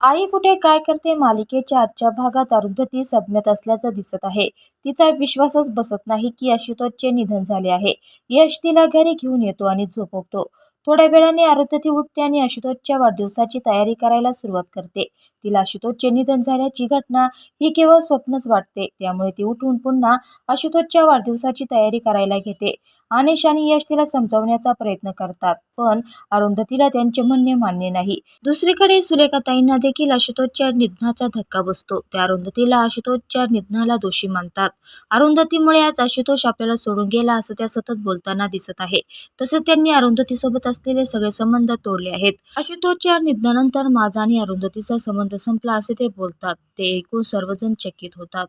आई कुठे काय करते मालिकेच्या आजच्या भागात अरुंधती सदम्यात असल्याचं दिसत आहे. तिचा विश्वासच बसत नाही की आशुतोषचे निधन झाले आहे. यश तिला घरी घेऊन येतो आणि झोपवतो. थोड्या वेळाने अरुंधती उठते आणि आशुतोषच्या वाढदिवसाची तयारी करायला सुरुवात करते. तिला आशुतोषचे निधन झाल्याची घटना ही केवळ स्वप्नच वाटते. त्यामुळे ती उठून पुन्हा आशुतोषच्या वाढदिवसाची तयारी करायला घेते. आनेश आणि यश तिला समजावण्याचा प्रयत्न करतात पण अरुंधतीला त्यांचे म्हणणे मान्य नाही. दुसरीकडे सुलेखाताईंना देखील आशुतोषच्या निधनाचा धक्का बसतो. त्या अरुंधतीला आशुतोषच्या निधनाला दोषी मानतात. अरुंधतीमुळे आज आशुतोष आपल्याला सोडून गेला असं त्या सतत बोलताना दिसत आहे. तसेच त्यांनी अरुंधतीसोबत असलेले सगळे संबंध तोडले आहेत. आशुतोषच्या निधनानंतर माझा आणि अरुंधतीचा संबंध संपला असे ते बोलतात. ते ऐकून सर्वजण चकित होतात.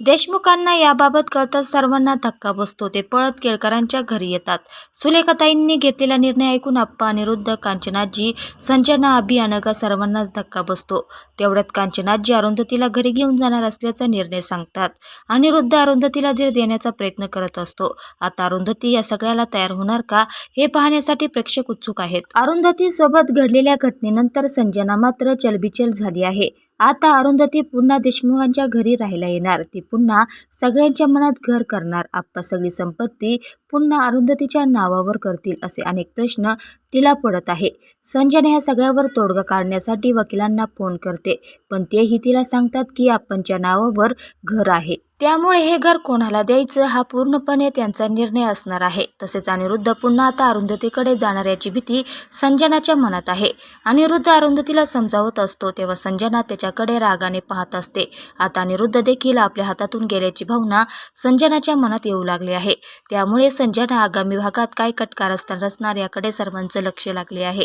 देशमुखांना याबाबत कळताच सर्वांना धक्का बसतो. ते पळत केळकरांच्या घरी येतात. सुलेखाताईंनी घेतलेला निर्णय ऐकून आप्पा अनिरुद्ध कांचनाजी संजना अभि सर्वांनाच धक्का बसतो. तेवढ्यात कांचनाजी अरुंधतीला घरी घेऊन जाणार असल्याचा निर्णय सांगतात. अनिरुद्ध अरुंधतीला धीर देण्याचा प्रयत्न करत असतो. आता अरुंधती या सगळ्याला तयार होणार का हे पाहण्यासाठी प्रेक्षक उत्सुक आहेत. अरुंधती सोबत घडलेल्या घटनेनंतर संजना मात्र चलबिचल झाली आहे. आता अरुंधती पुन्हा देशमुखांच्या घरी राहायला येणार. ती पुन्हा सगळ्यांच्या मनात घर करणार. आप्पा सगळी संपत्ती पुन्हा अरुंधतीच्या नावावर करतील असे अनेक प्रश्न तिला पडत आहे. संजना ह्या सगळ्यावर तोडगा काढण्यासाठी वकिलांना फोन करते पण तेही तिला सांगतात की आपणच्या नावावर घर आहे. त्यामुळे हे घर कोणाला द्यायचं हा पूर्णपणे त्यांचा निर्णय असणार आहे. तसेच अनिरुद्ध पुन्हा आता अरुंधतीकडे जाणार याची भीती संजनाच्या मनात आहे. अनिरुद्ध अरुंधतीला समजावत असतो तेव्हा संजना त्याच्याकडे रागाने पाहत असते. आता अनिरुद्ध देखील आपल्या हातातून गेल्याची भावना संजनाच्या मनात येऊ लागली आहे. त्यामुळे संजना आगामी भागात काय कटकारस्थान रचणार याकडे सर्वांचं लक्ष लागले आहे.